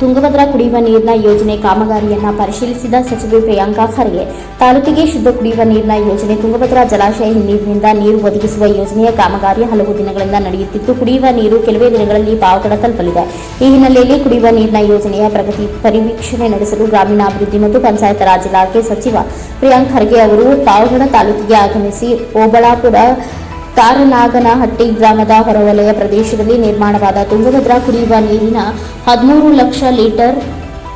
ತುಂಗಭದ್ರಾ ಕುಡಿಯುವ ನೀರಿನ ಯೋಜನೆ ಕಾಮಗಾರಿಯನ್ನ ಪರಿಶೀಲಿಸಿದ ಸಚಿವೆ ಪ್ರಿಯಾಂಕಾ ಖರ್ಗೆ. ತಾಲೂಕಿಗೆ ಶುದ್ಧ ಕುಡಿಯುವ ನೀರಿನ ಯೋಜನೆ ತುಂಗಭದ್ರಾ ಜಲಾಶಯ ನೀರಿನಿಂದ ನೀರು ಒದಗಿಸುವ ಯೋಜನೆಯ ಕಾಮಗಾರಿ ಹಲವು ದಿನಗಳಿಂದ ನಡೆಯುತ್ತಿದ್ದು, ಕುಡಿಯುವ ನೀರು ಕೆಲವೇ ದಿನಗಳಲ್ಲಿ ಪಾವಗಡ ತಲುಪಲಿದೆ. ಈ ಹಿನ್ನೆಲೆಯಲ್ಲಿ ಕುಡಿಯುವ ನೀರಿನ ಯೋಜನೆಯ ಪ್ರಗತಿ ಪರಿವೀಕ್ಷಣೆ ನಡೆಸಲು ಗ್ರಾಮೀಣಾಭಿವೃದ್ಧಿ ಮತ್ತು ಪಂಚಾಯತ್ ರಾಜ್ ಇಲಾಖೆ ಸಚಿವ ಪ್ರಿಯಾಂಕ್ ಖರ್ಗೆ ಅವರು ಪಾವಗಡ ತಾಲೂಕಿಗೆ ಆಗಮಿಸಿ, ಓಬಳಾಪುರ ತಾರನಾಗನಹಟ್ಟಿ ಗ್ರಾಮದ ಹೊರವಲಯ ಪ್ರದೇಶದಲ್ಲಿ ನಿರ್ಮಾಣವಾದ ತುಂಗಭದ್ರಾ ಕುಡಿಯುವ ನೀರಿನ ಹದಿಮೂರು ಲಕ್ಷ ಲೀಟರ್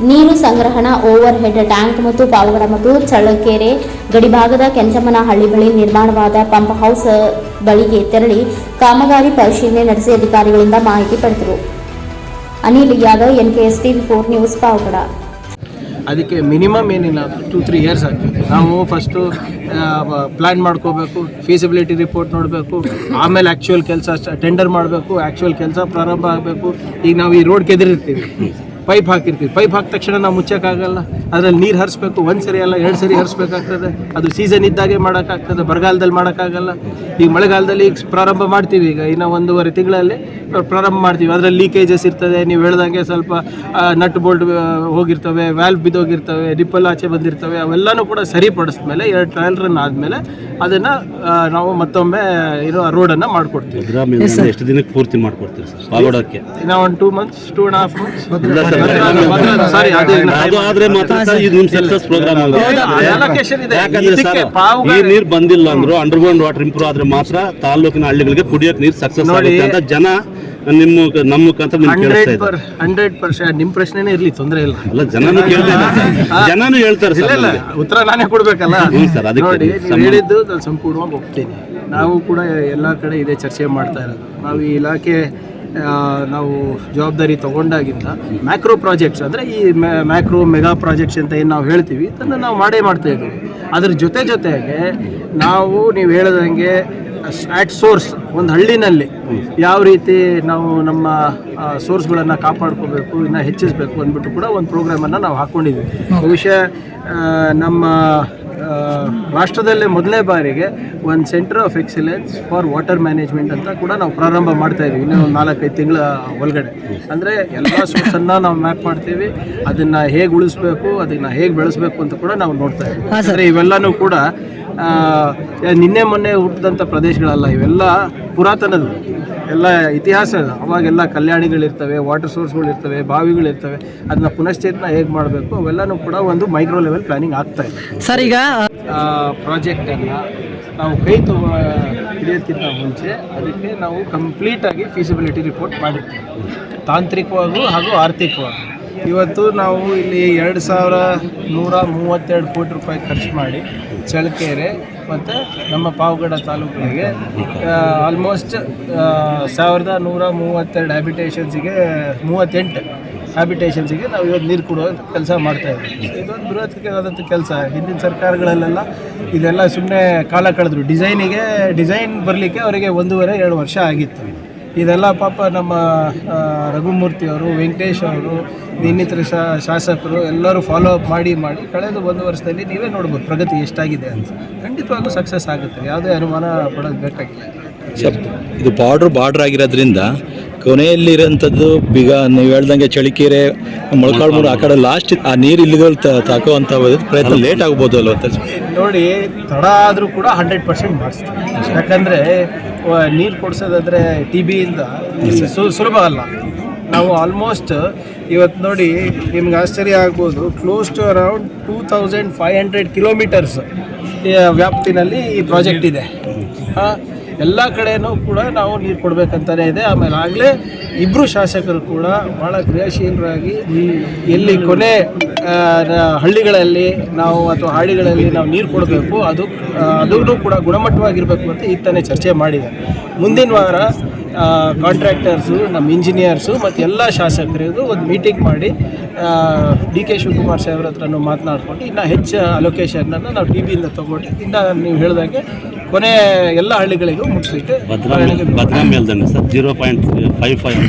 ನೀರು ಸಂಗ್ರಹಣಾ ಓವರ್ ಹೆಡ್ ಟ್ಯಾಂಕ್ ಮತ್ತು ಪಾವಗಡ ಮತ್ತು ಚಳ್ಳಕೆರೆ ಗಡಿಭಾಗದ ಕೆಂಚಮ್ಮನಹಳ್ಳಿ ಬಳಿ ನಿರ್ಮಾಣವಾದ ಪಂಪ್ ಹೌಸ್ ಬಳಿಗೆ ತೆರಳಿ ಕಾಮಗಾರಿ ಪರಿಶೀಲನೆ ನಡೆಸಿ ಅಧಿಕಾರಿಗಳಿಂದ ಮಾಹಿತಿ ಪಡೆದರು. Anil Yadav N K S TV four news Pavagada ಅದಕ್ಕೆ ಮಿನಿಮಮ್ ಏನಿಲ್ಲ ಟೂ ತ್ರೀ ಇಯರ್ಸ್ ಆಗ್ತದೆ. ನಾವು ಫಸ್ಟು ಪ್ಲ್ಯಾನ್ ಮಾಡ್ಕೋಬೇಕು ಫೀಸಿಬಿಲಿಟಿ ರಿಪೋರ್ಟ್ ನೋಡಬೇಕು, ಆಮೇಲೆ ಆ್ಯಕ್ಚುಯಲ್ ಕೆಲಸ ಟೆಂಡರ್ ಮಾಡಬೇಕು ಆ್ಯಕ್ಚುಯಲ್ ಕೆಲಸ ಪ್ರಾರಂಭ ಆಗಬೇಕು. ಈಗ ನಾವು ಈ ರೋಡ್ ಕೆದರಿರ್ತೀವಿ. ಪೈಪ್ ಹಾಕಿರ್ತೀವಿ. ಪೈಪ್ ಹಾಕಿದ ತಕ್ಷಣ ನಾವು ಮುಚ್ಚೋಕ್ಕಾಗಲ್ಲ. ಅದರಲ್ಲಿ ನೀರು ಹರಿಸ್ಬೇಕು. ಒಂದು ಸರಿ ಅಲ್ಲ ಎರಡು ಸರಿ ಹರಿಸ್ಬೇಕಾಗ್ತದೆ. ಅದು ಸೀಸನ್ ಇದ್ದಾಗೆ ಮಾಡೋಕ್ಕಾಗ್ತದೆ. ಬರಗಾಲದಲ್ಲಿ ಮಾಡೋಕ್ಕಾಗಲ್ಲ. ಈಗ ಮಳೆಗಾಲದಲ್ಲಿ ಈಗ ಪ್ರಾರಂಭ ಮಾಡ್ತೀವಿ. ಈಗ ಇನ್ನು ಒಂದೂವರೆ ತಿಂಗಳಲ್ಲಿ ಪ್ರಾರಂಭ ಮಾಡ್ತೀವಿ. ಅದರಲ್ಲಿ ಲೀಕೇಜಸ್ ಇರ್ತದೆ. ನೀವು ಹೇಳ್ದಂಗೆ ಸ್ವಲ್ಪ ನಟ್ ಬೋಲ್ಟ್ ಹೋಗಿರ್ತವೆ ವ್ಯಾಲ್ವ್ ಬಿದ್ದೋಗಿರ್ತವೆ ರಿಪ್ಪಲ್ ಆಚೆ ಬಂದಿರ್ತವೆ. ಅವೆಲ್ಲನೂ ಕೂಡ ಸರಿಪಡಿಸ್ಮೇಲೆ ಎರಡು ಟ್ರಯಲ್ ರನ್ ಆದಮೇಲೆ ಅದನ್ನು ನಾವು ಮತ್ತೊಮ್ಮೆ ಇರೋ ರೋಡನ್ನು ಮಾಡಿಕೊಡ್ತೀವಿ. ಎಷ್ಟು ದಿನಕ್ಕೆ ಪೂರ್ತಿ ಮಾಡಿಕೊಡ್ತೀವಿ ಸರ್? ಇನ್ನು ಒಂದು two months two and half months ಸಾರಿ ಅದು ಆದ್ರೆ ಮಾತ್ರ ಸರ್. ಇದು ನಿಮ್ ಸಕ್ಸಸ್ ಪ್ರೋಗ್ರಾಮ್ allocation ಯಾಕಂದ್ರೆ ಈ ನೀರ್ ಬಂದಿಲ್ಲ ಅಂದ್ರು ಅಂಡರ್ಗ್ರೌಂಡ್ ವಾಟರ್ ಇಂಪ್ರೂವ್ ಆದ್ರೆ ಮಾತ್ರ ತಾಲೂಕಿನ ಹಳ್ಳಿಗಳಿಗೆ ಕುಡಿಯೋಕೆ ನೀರು ಸಕ್ಸಸ್. ಆಗುತ್ತೆ ಅಂತ ಜನ ನಿಮ್ಮ ನಮ್ಮ ಹಂಡ್ರೆಡ್ ಪರ್ಸೆಂಟ್ ನಿಮ್ ಪ್ರಶ್ನೆನೇ ಇರಲಿ ತೊಂದ್ರೆ ಇಲ್ಲ. ಅಲ್ಲ ಜನನು ಜನನು ಹೇಳ್ತಾರೆ ಇಲ್ಲ ಇಲ್ಲ ಉತ್ತರ ನಾನೇ ಕೊಡ್ಬೇಕಲ್ಲ. ಸರ್, ಅದಕ್ಕೆ ನೋಡಿ ಹೇಳಿದ್ದು ನಾನು ಸಂಪೂರ್ಣವಾಗಿ ಹೋಗ್ತೀನಿ ನಾವು ಕೂಡ ಎಲ್ಲ ಕಡೆ ಇದೇ ಚರ್ಚೆ ಮಾಡ್ತಾ ಇರೋದು. ನಾವು ಈ ಇಲಾಖೆ ನಾವು ಜವಾಬ್ದಾರಿ ತಗೊಂಡಾಗಿಂದ ಮ್ಯಾಕ್ರೋ ಪ್ರಾಜೆಕ್ಟ್ಸ್ ಅಂದರೆ ಈ ಮ್ಯಾಕ್ರೋ ಮೆಗಾ ಪ್ರಾಜೆಕ್ಟ್ಸ್ ಅಂತ ಏನು ನಾವು ಹೇಳ್ತೀವಿ, ಅದನ್ನು ನಾವು ಮಾಡೇ ಮಾಡ್ತಾ ಇದ್ದೀವಿ. ಅದ್ರ ಜೊತೆ ಜೊತೆಗೆ ನಾವು ನೀವು ಹೇಳ್ದಂಗೆ ಆ್ಯಟ್ ಸೋರ್ಸ್ ಒಂದು ಹಳ್ಳಿನಲ್ಲಿ ಯಾವ ರೀತಿ ನಾವು ನಮ್ಮ ಸೋರ್ಸ್ಗಳನ್ನು ಕಾಪಾಡ್ಕೋಬೇಕು, ಇನ್ನು ಹೆಚ್ಚಿಸಬೇಕು ಅಂದ್ಬಿಟ್ಟು ಕೂಡ ಒಂದು ಪ್ರೋಗ್ರಾಮನ್ನು ನಾವು ಹಾಕ್ಕೊಂಡಿದ್ವಿ ಬಹುಶಃ ನಮ್ಮ ರಾಷ್ಟ್ರದಲ್ಲೇ ಮೊದಲನೇ ಬಾರಿಗೆ ಒಂದು centre of excellence for water management ಅಂತ ಕೂಡ ನಾವು ಪ್ರಾರಂಭ ಮಾಡ್ತಾ ಇದ್ದೀವಿ ಇನ್ನೂ ಒಂದು ನಾಲ್ಕೈದು ತಿಂಗಳ ಒಳಗಡೆ. ಅಂದರೆ ಎಲ್ಲ ಸೋರ್ಸನ್ನು ನಾವು ಮ್ಯಾಪ್ ಮಾಡ್ತೀವಿ ಅದನ್ನು ಹೇಗೆ ಉಳಿಸ್ಬೇಕು ಅದನ್ನು ಹೇಗೆ ಬೆಳೆಸಬೇಕು ಅಂತ ಕೂಡ ನಾವು ನೋಡ್ತಾ ಇದ್ದೀವಿ ಅಂದರೆ ಇವೆಲ್ಲನೂ ಕೂಡ ನಿನ್ನೆ ಮೊನ್ನೆ ಹುಟ್ಟಿದಂಥ ಪ್ರದೇಶಗಳಲ್ಲ ಇವೆಲ್ಲ ಪುರಾತನದ ಎಲ್ಲ ಇತಿಹಾಸ. ಅವಾಗೆಲ್ಲ ಕಲ್ಯಾಣಿಗಳಿರ್ತವೆ ವಾಟರ್ ಸೋರ್ಸ್ಗಳಿರ್ತವೆ ಬಾವಿಗಳಿರ್ತವೆ. ಅದನ್ನ ಪುನಶ್ಚೇತನ ಹೇಗೆ ಮಾಡಬೇಕು ಅವೆಲ್ಲನೂ ಕೂಡ ಒಂದು ಮೈಕ್ರೋ ಲೆವೆಲ್ ಪ್ಲಾನಿಂಗ್ ಆಗ್ತಾ ಇದೆ. ಸರ್ ಈಗ ಪ್ರಾಜೆಕ್ಟನ್ನು ನಾವು ಕೈ ತಗೋ ಹಿಡಿಯೋದಕ್ಕಿಂತ ಮುಂಚೆ ಅದಕ್ಕೆ ನಾವು ಕಂಪ್ಲೀಟಾಗಿ ಫೀಸಿಬಿಲಿಟಿ ರಿಪೋರ್ಟ್ ಮಾಡಿರ್ತೀವಿ. ತಾಂತ್ರಿಕವಾಗೂ ಹಾಗೂ ಆರ್ಥಿಕವಾಗಿ. ಇವತ್ತು ನಾವು ಇಲ್ಲಿ ಎರಡು ಸಾವಿರ ನೂರ ಮೂವತ್ತೆರಡು ಕೋಟಿ ರೂಪಾಯಿ ಖರ್ಚು ಮಾಡಿ ಚಳ್ಳಕೆರೆ ಮತ್ತು ನಮ್ಮ ಪಾವಗಡ ತಾಲೂಕಿಗೆ ಆಲ್ಮೋಸ್ಟ್ ಸಾವಿರದ ನೂರ ಮೂವತ್ತೆರಡು ಹ್ಯಾಬಿಟೇಷನ್ಸಿಗೆ ಮೂವತ್ತೆಂಟು. ಹ್ಯಾಬಿಟೇಷನ್ಸಿಗೆ ನಾವು ಇವತ್ತು ನೀರು ಕೊಡುವ ಕೆಲಸ ಮಾಡ್ತಾ ಇದ್ದೀವಿ. ಇದೊಂದು ಬೃಹತ್ಕಾದಂಥ ಕೆಲಸ. ಹಿಂದಿನ ಸರ್ಕಾರಗಳಲ್ಲೆಲ್ಲ ಇದೆಲ್ಲ ಸುಮ್ಮನೆ ಕಾಲ ಕಳೆದ್ರು. ಡಿಸೈನಿಗೆ, ಡಿಸೈನ್ ಬರಲಿಕ್ಕೆ ಅವರಿಗೆ ಒಂದೂವರೆ, ಎರಡು ವರ್ಷ ಆಗಿತ್ತು. ಇದೆಲ್ಲ ಪಾಪ ನಮ್ಮ ರಘುಮೂರ್ತಿ ಅವರು, ವೆಂಕಟೇಶ್ ಅವರು, ಇನ್ನಿತರ ಶಾಸಕರು ಎಲ್ಲರೂ ಫಾಲೋ ಅಪ್ ಮಾಡಿ ಮಾಡಿ ಕಳೆದ ಒಂದು ವರ್ಷದಲ್ಲಿ ನೀವೇ ನೋಡ್ಬೋದು ಪ್ರಗತಿ ಎಷ್ಟಾಗಿದೆ ಅಂತ. ಖಂಡಿತವಾಗೂ ಸಕ್ಸಸ್ ಆಗುತ್ತೆ. ಯಾವುದೇ ಅನುಮಾನ ಪಡೋದು ಬೇಕಾಗಿಲ್ಲ ಇದು ಬಾರ್ಡ್ರ್ ಬಾರ್ಡ್ರ್ ಆಗಿರೋದ್ರಿಂದ ಕೊನೆಯಲ್ಲಿರೋಂಥದ್ದು ಬೀಗ ನೀವು ಹೇಳ್ದಂಗೆ ಚಳಿಕೆರೆ ಮೊಳಕಾಳ್ಮೂರು ಆ ಕಡೆ ಲಾಸ್ಟ್ ಆ ನೀರು ಇಲ್ಲಿಗಳು ಅಂತ ಪ್ರಯತ್ನ ಲೇಟ್ ಆಗ್ಬೋದು ಅಲ್ವ ಅಂತ ನೋಡಿ ತಡ ಆದರೂ ಕೂಡ ಹಂಡ್ರೆಡ್ ಪರ್ಸೆಂಟ್ ಮಾಡಿಸ್ತೀವಿ ಯಾಕಂದರೆ ನೀರು ಕೊಡ್ಸೋದಾದ್ರೆ ಟಿ ಬಿಯಿಂದ ಸುಲಭ ಅಲ್ಲ. ನಾವು ಆಲ್ಮೋಸ್ಟ್ ಇವತ್ತು ನೋಡಿ ನಿಮ್ಗೆ ಆಶ್ಚರ್ಯ ಆಗ್ಬೋದು close to around two thousand five hundred kilometres ವ್ಯಾಪ್ತಿನಲ್ಲಿ ಈ ಪ್ರಾಜೆಕ್ಟ್ ಇದೆ. ಆ, ಎಲ್ಲ ಕಡೆಯೂ ಕೂಡ ನಾವು ನೀರು ಕೊಡಬೇಕಂತಾನೆ ಇದೆ. ಆಮೇಲೆ ಆಗಲೇ ಇಬ್ಬರು ಶಾಸಕರು ಕೂಡ ಭಾಳ ಕ್ರಿಯಾಶೀಲರಾಗಿ ಎಲ್ಲಿ ಕೊನೆ ಹಳ್ಳಿಗಳಲ್ಲಿ ನಾವು ಅಥವಾ ಹಾಡಿಗಳಲ್ಲಿ ನಾವು ನೀರು ಕೊಡಬೇಕು. ಅದು ಅದನ್ನು ಅದೂ ಕೂಡ ಗುಣಮಟ್ಟವಾಗಿರಬೇಕು ಅಂತ ಇತ್ತನೇ ಚರ್ಚೆ ಮಾಡಿದೆ ಮುಂದಿನ ವಾರ ಕಾಂಟ್ರಾಕ್ಟರ್ಸು ನಮ್ಮ ಇಂಜಿನಿಯರ್ಸು ಮತ್ತು ಎಲ್ಲ ಶಾಸಕರಿಗೂ ಒಂದು ಮೀಟಿಂಗ್ ಮಾಡಿ ಡಿ ಕೆ ಶಿವಕುಮಾರ್ ಸಾಹೇಬ್ರ ಹತ್ರನೂ ಮಾತನಾಡ್ಕೊಂಡು ಇನ್ನೂ ಹೆಚ್ಚು ಅಲೊಕೇಶನನ್ನು ನಾವು ಟಿ ವಿಯಿಂದ ತೊಗೊಂಡು, ಇನ್ನು ನೀವು ಹೇಳಿದಾಗೆ ಕೊನೆ ಎಲ್ಲ ಹಳ್ಳಿಗಳಿಗೂ ಮುಟ್ಟಿಸಲಿಕ್ಕೆ ಮೇಲ್ದಂಡೆ sir zero point five five